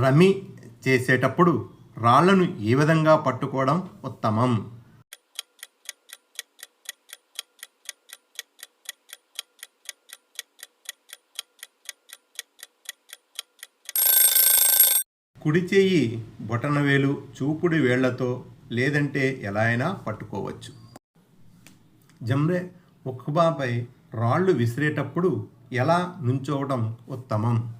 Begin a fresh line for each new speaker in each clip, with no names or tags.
రమి చేసేటప్పుడు రాళ్ళను ఏ విధంగా పట్టుకోవడం ఉత్తమం? కుడి చేయి బొటనవేలు చూపుడు వేళ్ళతో లేదంటే ఎలా అయినా పట్టుకోవచ్చు. జమ్రే ఉక్బాపై రాళ్ళు విసిరేటప్పుడు ఎలా నుంచోవడం ఉత్తమం?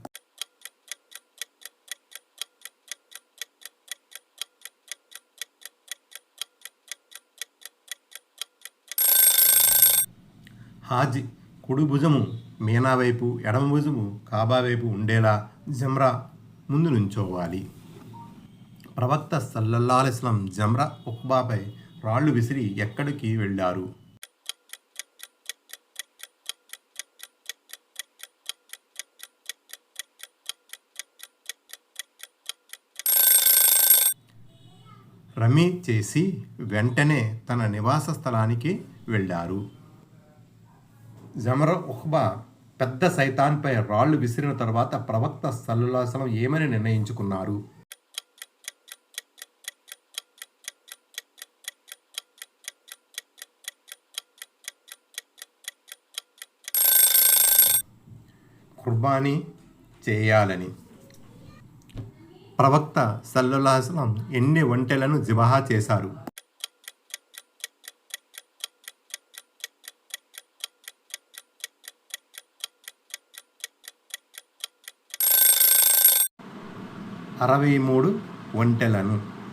హాజి కుడి భుజము మీనా వైపు ఎడమ భుజము కాబా వైపు ఉండేలా జమ్రా ముందు నుంచోవాలి. ప్రవక్త సల్లల్లాలిస్లం జమ్రా ఉక్బాపై రాళ్ళు విసిరి ఎక్కడికి వెళ్ళారు? రమీ చేసి వెంటనే తన నివాస స్థలానికి వెళ్ళారు. జమర ఉహ్బా పెద్ద సైతాన్పై రాళ్ళు విసిరిన తర్వాత ప్రవక్త సల్లులాసనం ఏమని నిర్ణయించుకున్నారు? కుర్బానీ చేయాలని. ప్రవక్త సల్లులాసనం ఎన్ని ఒంటెలను జిబహా చేశారు? అరవై మూడు ఒంటెలను.